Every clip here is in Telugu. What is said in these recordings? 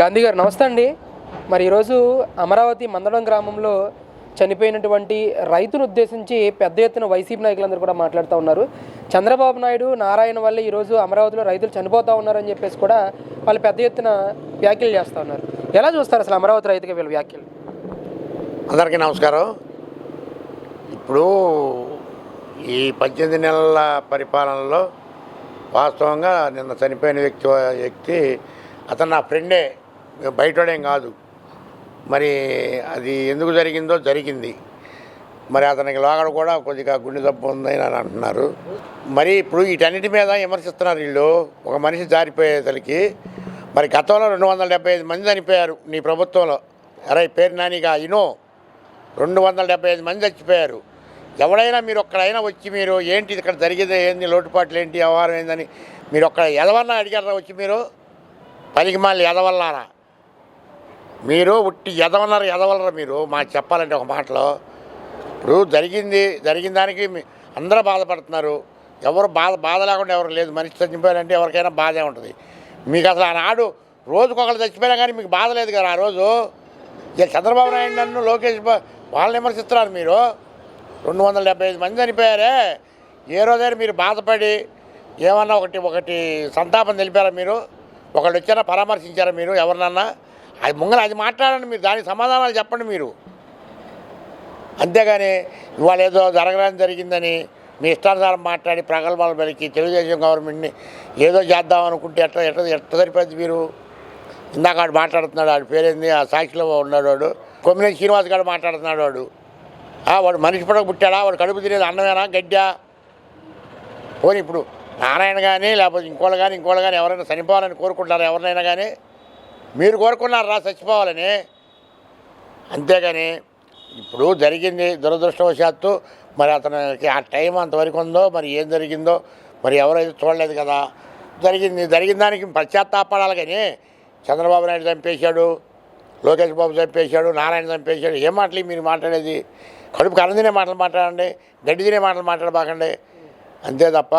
గాంధీ గారు నమస్తే అండి. మరి ఈరోజు అమరావతి మందడం గ్రామంలో చనిపోయినటువంటి రైతును ఉద్దేశించి పెద్ద ఎత్తున వైసీపీ నాయకులందరూ కూడా మాట్లాడుతూ ఉన్నారు. చంద్రబాబు నాయుడు నారాయణ వల్ల ఈరోజు అమరావతిలో రైతులు చనిపోతూ ఉన్నారని చెప్పేసి కూడా వాళ్ళు పెద్ద ఎత్తున వ్యాఖ్యలు చేస్తూ ఉన్నారు. ఎలా చూస్తారు అసలు అమరావతి రైతుకి వీళ్ళ వ్యాఖ్యలు? అందరికీ నమస్కారం. ఇప్పుడు ఈ పద్దెనిమిది నెలల పరిపాలనలో వాస్తవంగా నిన్న చనిపోయిన వ్యక్తి వ్యక్తి అతను నా ఫ్రెండే. బయటోడేం కాదు. మరి అది ఎందుకు జరిగిందో జరిగింది. మరి అతనికి లోగడ కూడా కొద్దిగా గుండె జబ్బు ఉందని అని అంటున్నారు. మరి ఇప్పుడు వీటన్నిటి మీద విమర్శిస్తున్నారు వీళ్ళు. ఒక మనిషి జారిపోయేసరికి మరి గతంలో రెండు వందల డెబ్బై ఐదు మంది చనిపోయారు నీ ప్రభుత్వంలో. అరే పేరు నానిగా ఇనో. రెండు వందల డెబ్బై ఐదు మంది చచ్చిపోయారు. ఎవడైనా మీరు ఒక్కడైనా వచ్చి మీరు ఏంటి ఇక్కడ జరిగేది ఏంది లోటుపాట్లు ఏంటి వ్యవహారం ఏందని మీరు ఒక్కడ ఎదవన్నా అడిగారా వచ్చి మీరు? పనికి మళ్ళీ ఎదవల్లారా? మీరు ఉట్టి ఎదవన్నారు ఎదవలరా మీరు. మాకు చెప్పాలంటే ఒక మాటలో ఇప్పుడు జరిగింది జరిగిన దానికి మీ- అందరూ బాధపడుతున్నారు. ఎవరు బాధ బాధ లేకుండా ఎవరు లేదు. మనిషి చచ్చిపోయారంటే ఎవరికైనా బాధే ఉంటుంది. మీకు అసలు ఆనాడు రోజుకొకరు చచ్చిపోయినా కానీ మీకు బాధ లేదు కదా ఆ రోజు? ఇక చంద్రబాబు నాయుడు నన్ను లోకేష్ వాళ్ళని విమర్శిస్తున్నారు మీరు. రెండు వందల డెబ్బై ఐదు మంది చనిపోయారే. ఏ రోజైనా మీరు బాధపడి ఏమన్నా ఒకటి ఒకటి సంతాపం తెలిపారా మీరు? ఒకళ్ళు వచ్చారా పరామర్శించారా మీరు? ఎవరినన్నా? అది ముంగల అది మాట్లాడండి మీరు దానికి సమాధానాలు చెప్పండి మీరు. అంతేగాని ఇవాళ ఏదో జరగడానికి జరిగిందని మీ ఇష్టానుసారం మాట్లాడి ప్రగల్భాలు పలికి తెలుగుదేశం గవర్నమెంట్ని ఏదో చేద్దాం అనుకుంటే ఎట్లా ఎట్లా ఎట్లా సరిపోద్ది మీరు? ఇందాక వాడు మాట్లాడుతున్నాడు వాడి పేరేంది? ఆ సాక్షిలో ఉన్నాడు వాడు. కొమ్మినేని శ్రీనివాస్ గారు మాట్లాడుతున్నాడు వాడు. వాడు మనిషి పడక పుట్టాడా? వాడు కడుపు తినేది అన్నమేనా? గడ్డా? పోనీ ఇప్పుడు నారాయణ కానీ లేకపోతే ఇంకోళ్ళు కానీ ఇంకోళ్ళు కానీ ఎవరైనా చనిపోవాలని కోరుకుంటారా ఎవరినైనా కానీ మీరు కోరుకున్నారా చచ్చిపోవాలని. అంతేగాని ఇప్పుడు జరిగింది దురదృష్టవశాత్తు మరి అతనికి ఆ టైం అంతవరకు ఉందో మరి ఏం జరిగిందో మరి ఎవరైతే చూడలేదు కదా. జరిగింది జరిగిన దానికి పశ్చాత్తాపడాలి కానీ చంద్రబాబు నాయుడు చంపేశాడు లోకేష్ బాబు చంపేశాడు నారాయణ చంపేశాడు ఏం మాటలు మీరు మాట్లాడేది? కడుపు కన్నం మాటలు మాట్లాడండి గడ్డి తినే మాటలు మాట్లాడబాకండి. అంతే తప్ప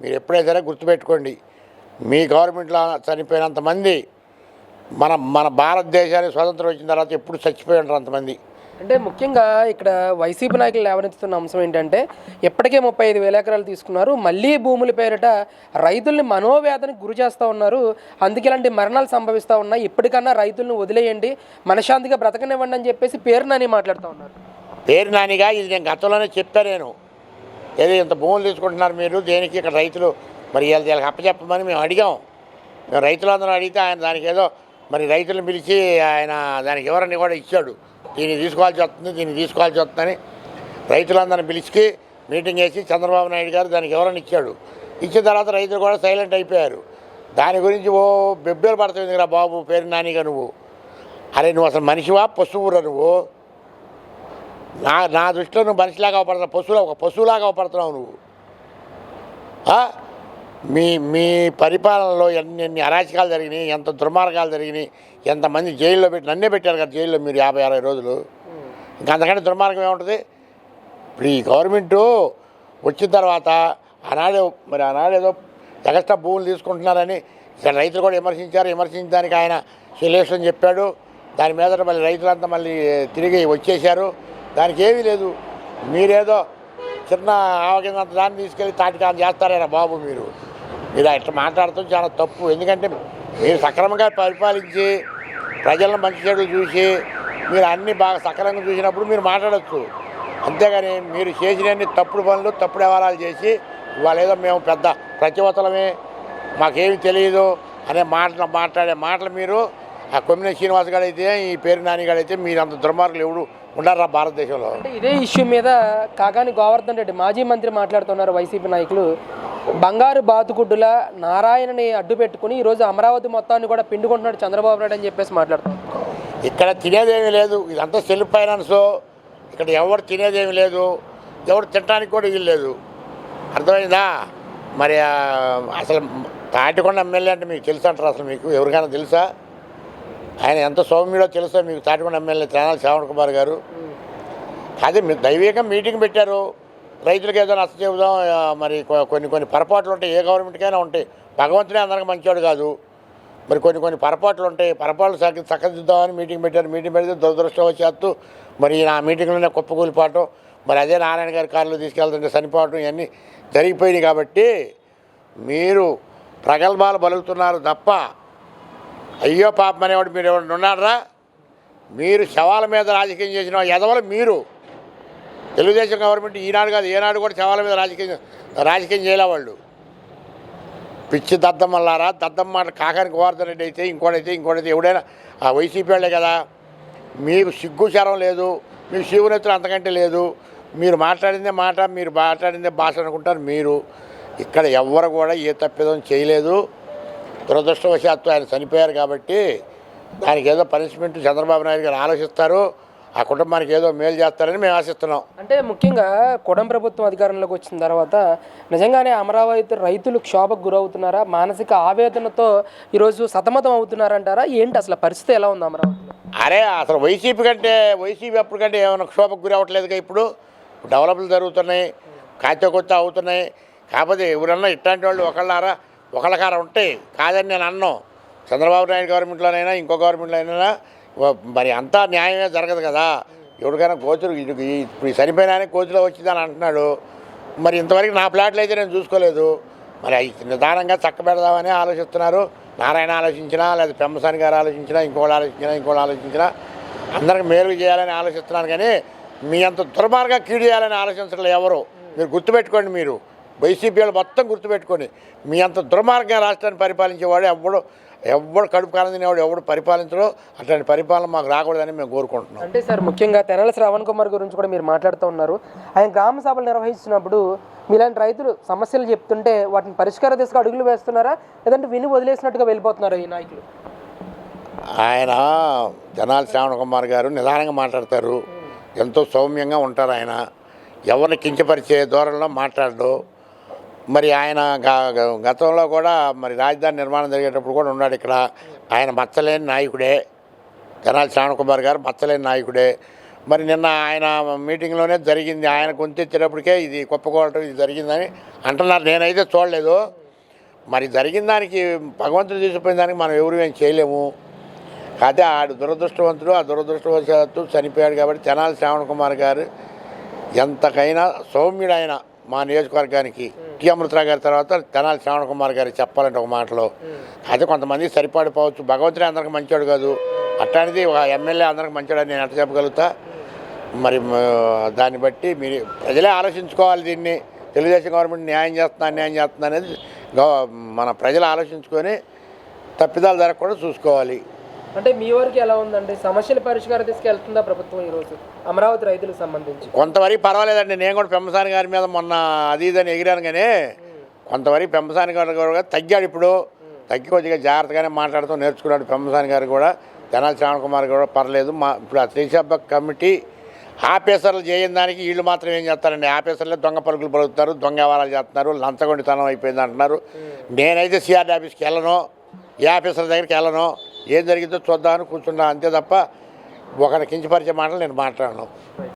మీరు ఎప్పుడైతే గుర్తుపెట్టుకోండి మీ గవర్నమెంట్లో చనిపోయినంతమంది మన మన భారతదేశానికి స్వతంత్రం వచ్చిన తర్వాత ఎప్పుడు చచ్చిపోయి ఉంటారు అంతమంది. అంటే ముఖ్యంగా ఇక్కడ వైసీపీ నాయకులు లేవనెత్తుతున్న అంశం ఏంటంటే ఇప్పటికే ముప్పై ఐదు వేల ఎకరాలు తీసుకున్నారు మళ్ళీ భూముల పేరిట రైతుల్ని మనోవేదనకు గురి చేస్తూ ఉన్నారు. అందుకే ఇలాంటి మరణాలు సంభవిస్తూ ఉన్నాయి. ఇప్పటికన్నా రైతులను వదిలేయండి మనశాంతిగా బ్రతకనివ్వండి అని చెప్పేసి పేరు నాని మాట్లాడుతూ ఉన్నారు. పేరు నానిగా ఇది నేను గతంలోనే చెప్పాను నేను. ఏదో ఇంత భూములు తీసుకుంటున్నారు మీరు దేనికి ఇక్కడ రైతులు మరి వీళ్ళకి వీళ్ళకి అప్పచెప్పమని మేము అడిగాం. మేము రైతులందరూ అడిగితే ఆయన దానికి ఏదో మరి రైతులను పిలిచి ఆయన దానికి ఎవరని కూడా ఇచ్చాడు. దీన్ని తీసుకోవాల్సి వస్తుంది దీన్ని తీసుకోవాల్సి వస్తుందని రైతులందరిని పిలిచి మీటింగ్ వేసి చంద్రబాబు నాయుడు గారు దానికి వివరణ ఇచ్చాడు. ఇచ్చిన తర్వాత రైతులు కూడా సైలెంట్ అయిపోయారు. దాని గురించి ఓ బెబ్బేలు పడుతుంది రా బాబు పేరు నానిగా నువ్వు? అరే నువ్వు అసలు మనిషివా? పశువురా నువ్వు? నా నా దృష్టిలో నువ్వు మనిషిలాగా అవపడుతున్నావు పశువులా ఒక పశువులాగా అవపడుతున్నావు నువ్వు. మీ మీ పరిపాలనలో ఎన్ని ఎన్ని అరాచకాలు జరిగినాయి ఎంత దుర్మార్గాలు జరిగినాయి ఎంతమంది జైల్లో పెట్టి నన్నే పెట్టారు కదా జైల్లో మీరు యాభై అరవై రోజులు. ఇంకా అంతకంటే దుర్మార్గం ఏముంటుంది? ఇప్పుడు ఈ గవర్నమెంటు వచ్చిన తర్వాత ఆనాడు మరి ఆనాడు ఏదో ఎగస్ట్రా భూములు తీసుకుంటున్నారని ఇక్కడ రైతులు కూడా విమర్శించారు. విమర్శించడానికి ఆయన సొల్యూషన్ చెప్పాడు. దాని మీద మళ్ళీ రైతులంతా మళ్ళీ తిరిగి వచ్చేసారు దానికి ఏమీ లేదు. మీరేదో చిన్న ఆవకిందంత దాన్ని తీసుకెళ్ళి తాటికాన్ని చేస్తారేరా బాబు మీరు. మీరు ఇట్లా మాట్లాడటం చాలా తప్పు. ఎందుకంటే మీరు సక్రమంగా పరిపాలించి ప్రజలను మంచి చెడులు చూసి మీరు అన్నీ బాగా సక్రమంగా చూసినప్పుడు మీరు మాట్లాడచ్చు. అంతేగాని మీరు చేసినన్ని తప్పుడు పనులు తప్పుడు వ్యవహారాలు చేసి ఇవాళ ఏదో మేము పెద్ద ప్రతివతలమే మాకేమి తెలియదు అనే మాటలు మాట్లాడే మాటలు మీరు ఆ కొమ్మినేని శ్రీనివాస్ గారు అయితే ఈ పేరు నాని గారు అయితే మీరు అంత దుర్మార్గులు ఎవడు ఉండరా భారతదేశంలో? ఇదే ఇష్యూ మీద కాగాని గోవర్ధన్ రెడ్డి మాజీ మంత్రి మాట్లాడుతున్నారు వైసీపీ నాయకులు. బంగారు బాతుగుడ్డుల నారాయణని అడ్డు పెట్టుకుని ఈరోజు అమరావతి మొత్తాన్ని కూడా పిండుకుంటున్నాడు చంద్రబాబు నాయుడు అని చెప్పేసి మాట్లాడుతున్నారు ఇక్కడ తినేదేమీ లేదు ఇదంతా సెల్ఫ్ ఫైనాన్స్. ఇక్కడ ఎవరు తినేదేమీ లేదు ఎవరు తినడానికి కూడా వీలు లేదు. అర్థమైందా? మరి అసలు తాటికొండ ఎమ్మెల్యే అంటే మీకు తెలుసా అంటారు అసలు మీకు ఎవరికైనా తెలుసా? ఆయన ఎంత సౌమ్యుడో తెలుసా మీకు తాటికొండ ఎమ్మెల్యే త్రాణాల శ్రావణ్ కుమార్ గారు. అదే మీరు దైవికంగా మీటింగ్ పెట్టారు. రైతులకు ఏదో నష్ట చెబుదాం మరి కొ- కొన్ని కొన్ని పొరపాట్లు ఉంటాయి. ఏ గవర్నమెంట్కైనా ఉంటాయి. భగవంతుడే అందరికి మంచివాడు కాదు. మరి కొన్ని కొన్ని పొరపాట్లు ఉంటాయి. పొరపాట్లు చక్క చక్కదిద్దామని మీటింగ్ పెట్టారు. మీటింగ్ పెడితే దురదృష్టవశాత్తు మరి నా మీటింగ్లోనే కుప్పకూలిపోవటం మరి అదే నారాయణ గారి కారులో తీసుకెళ్తుంటే చనిపోవటం ఇవన్నీ జరిగిపోయినాయి కాబట్టి మీరు ప్రగల్భాలు బలుగుతున్నారు తప్ప అయ్యో పాపం అనేవాడు మీరు ఎవరు ఉన్నారా? మీరు శవాల మీద రాజకీయం చేసిన ఎదవలు మీరు. తెలుగుదేశం గవర్నమెంట్ ఈనాడు కాదు ఏనాడు కూడా శవాల మీద రాజకీయం రాజకీయం చేయలే వాళ్ళు. పిచ్చి దద్దమ్మలారా దద్దమ్మ మాట కాకానికి వార్తనట్టు అయితే ఇంకోటైతే ఇంకోటైతే ఎవడైనా ఆ వైసీపీ వాళ్ళే కదా. మీరు సిగ్గు శరం లేదు మీ శివనెత్తులు అంతకంటే లేదు. మీరు మాట్లాడిందే మాట మీరు మాట్లాడిందే భాష అనుకుంటారు మీరు. ఇక్కడ ఎవ్వరు కూడా ఏ తప్పిదం చేయలేదు. దురదృష్టవశాత్తు ఆయన చనిపోయారు కాబట్టి దానికి ఏదో పనిష్మెంట్ చంద్రబాబు నాయుడు గారు ఆలోచిస్తారు. ఆ కుటుంబానికి ఏదో మేలు చేస్తారని మేము ఆశిస్తున్నాం. అంటే ముఖ్యంగా కుడం ప్రభుత్వం అధికారంలోకి వచ్చిన తర్వాత నిజంగానే అమరావతి రైతులు క్షోభకు గురవుతున్నారా? మానసిక ఆవేదనతో ఈరోజు సతమతం అవుతున్నారంటారా? ఏంటి అసలు పరిస్థితి ఎలా ఉంది అమరావతిలో? అరే అసలు వైసీపీ కంటే వైసీపీ అప్పుడు కంటే ఏమైనా క్షోభకు గురి అవ్వట్లేదుగా ఇప్పుడు? డెవలప్లు జరుగుతున్నాయి కాచ కొత్త అవుతున్నాయి. కాకపోతే ఎవరన్నా ఇట్లాంటి వాళ్ళు ఒకళ్ళారా? ఒకళ్ళకార ఉంటాయి కాదని నేను అన్నాను చంద్రబాబు నాయుడు గవర్నమెంట్లోనైనా ఇంకో గవర్నమెంట్లో అయినా మరి అంతా న్యాయమే జరగదు కదా. ఎవరికైనా కోతులు ఇప్పుడు ఈ చనిపోయినా కోతులో వచ్చిందని అంటున్నాడు. మరి ఇంతవరకు నా ప్లాట్లు అయితే నేను చూసుకోలేదు. మరి అవి నిదానంగా చక్కబెడదామని ఆలోచిస్తున్నారు. నారాయణ ఆలోచించినా లేదా పెమ్మసాని గారు ఆలోచించినా ఇంకోళ్ళు ఆలోచించినా ఇంకోళ్ళు ఆలోచించినా అందరికి మేలు చేయాలని ఆలోచిస్తున్నాను కానీ మీ అంత దుర్మార్గంగా కీడు చేయాలని ఆలోచించడం ఎవరు. మీరు గుర్తుపెట్టుకోండి మీరు. వైసీపీ వాళ్ళు మొత్తం గుర్తుపెట్టుకోండి మీ అంత దుర్మార్గంగా రాష్ట్రాన్ని పరిపాలించేవాడు ఎవడు ఎవడు కడుపు కాలం తినేవాడు ఎవడు పరిపాలించడో అట్లాంటి పరిపాలన మాకు రాకూడదని మేము కోరుకుంటున్నాం. అంటే సార్ ముఖ్యంగా తెనాల శ్రవణ్ కుమార్ గురించి కూడా మీరు మాట్లాడుతూ ఉన్నారు. ఆయన గ్రామ సభలు నిర్వహించినప్పుడు మీలాంటి రైతులు సమస్యలు చెప్తుంటే వాటిని పరిష్కార దిశగా అడుగులు వేస్తున్నారా? లేదంటే విని వదిలేసినట్టుగా వెళ్ళిపోతున్నారా ఈ నాయకులు? ఆయన జనాల శ్రావణ కుమార్ గారు నిదానంగా మాట్లాడతారు. ఎంతో సౌమ్యంగా ఉంటారు ఆయన. ఎవరిని కించపరిచే ధోరణిలో మాట్లాడడు. మరి ఆయన గతంలో కూడా మరి రాజధాని నిర్మాణం జరిగేటప్పుడు కూడా ఉన్నాడు ఇక్కడ. ఆయన మచ్చలేని నాయకుడే. జనాల శ్రావణ కుమార్ గారు మచ్చలేని నాయకుడే. మరి నిన్న ఆయన మీటింగ్లోనే జరిగింది. ఆయన గొంతెచ్చేటప్పటికే ఇది కుప్పకోవటం ఇది జరిగిందని అంటున్నారు. నేనైతే చూడలేదు. మరి జరిగిన దానికి భగవంతుడు తీసుకుపోయిన దానికి మనం ఎవరు ఏం చేయలేము. కాకపోతే ఆడు దురదృష్టవంతుడు. ఆ దురదృష్టవశాత్తు చనిపోయాడు కాబట్టి తెనాలి శ్రావణ కుమార్ గారు ఎంతకైనా సౌమ్యుడు ఆయన మా నియోజకవర్గానికి. టి అమృత గారి తర్వాత తెనాలి శ్రవణ కుమార్ గారు చెప్పాలంటే ఒక మాటలో అయితే కొంతమంది సరిపడిపోవచ్చు. భగవంతుడే అందరికి మంచోడు కాదు. అట్లాంటిది ఒక ఎమ్మెల్యే అందరికి మంచోడు నేను ఎట్లా చెప్పగలుగుతా? మరి దాన్ని బట్టి మీరు ప్రజలే ఆలోచించుకోవాలి దీన్ని. తెలుగుదేశం గవర్నమెంట్ న్యాయం చేస్తుందా అన్యాయం చేస్తుందా అనేది మన ప్రజలు ఆలోచించుకొని తప్పిదాలు జరగకుండా చూసుకోవాలి. అంటే మీ వరకు ఎలా ఉందండి? సమస్యల పరిష్కార వెళ్తుందా ప్రభుత్వం ఈరోజు? అమరావతి రైతులకు సంబంధించి. కొంతవరకు పర్వాలేదండి. నేను కూడా పెంపసాని గారి మీద మొన్న అది ఇదని ఎగిరాను కానీ కొంతవరకు పెంపసాని గారు కూడా తగ్గాడు ఇప్పుడు. తగ్గి కొద్దిగా జాగ్రత్తగానే మాట్లాడుతూ నేర్చుకున్నాడు పెంపసాని గారు కూడా. తెనాలి శ్రావణ కుమార్ కూడా పర్లేదు. మా ఇప్పుడు ఆ శ్రీసభ కమిటీ ఆఫీసర్లు చేయని దానికి వీళ్ళు మాత్రం ఏం చేస్తారండి? ఆఫీసర్లే దొంగ పరుగులు పలుకుతారు దొంగ వ్యవహారాలు చేస్తున్నారు లంచగొండితనం అయిపోయింది అంటున్నారు నేనైతే సిఆర్డీ ఆఫీస్కి వెళ్ళను. ఏ ఆఫీసర్ దగ్గరికి వెళ్ళను. ఏం జరిగిందో చూద్దామని కూర్చున్నా అంతే తప్ప ఒకరి కించపరిచే మాటలు నేను మాట్లాడను.